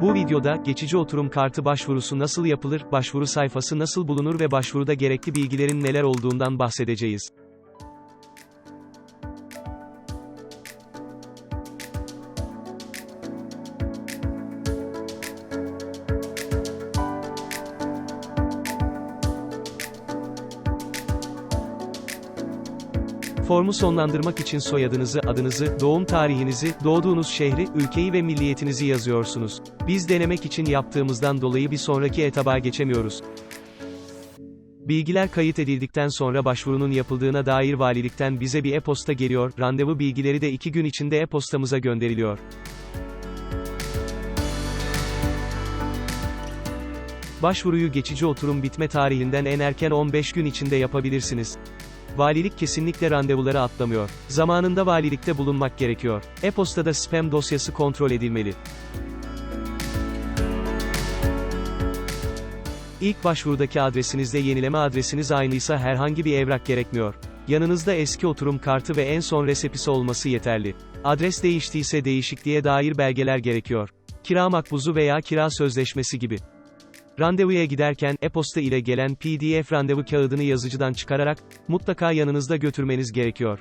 Bu videoda, geçici oturum kartı başvurusu nasıl yapılır, başvuru sayfası nasıl bulunur ve başvuruda gerekli bilgilerin neler olduğundan bahsedeceğiz. Formu sonlandırmak için soyadınızı, adınızı, doğum tarihinizi, doğduğunuz şehri, ülkeyi ve milliyetinizi yazıyorsunuz. Biz denemek için yaptığımızdan dolayı bir sonraki etaba geçemiyoruz. Bilgiler kayıt edildikten sonra başvurunun yapıldığına dair valilikten bize bir e-posta geliyor, randevu bilgileri de 2 gün içinde e-postamıza gönderiliyor. Başvuruyu geçici oturum bitme tarihinden en erken 15 gün içinde yapabilirsiniz. Valilik kesinlikle randevuları atlamıyor. Zamanında valilikte bulunmak gerekiyor. E-postada spam dosyası kontrol edilmeli. İlk başvurudaki adresinizde yenileme adresiniz aynıysa herhangi bir evrak gerekmiyor. Yanınızda eski oturum kartı ve en son resepisi olması yeterli. Adres değiştiyse değişikliğe dair belgeler gerekiyor. Kira makbuzu veya kira sözleşmesi gibi. Randevuya giderken, e-posta ile gelen PDF randevu kağıdını yazıcıdan çıkararak, mutlaka yanınızda götürmeniz gerekiyor.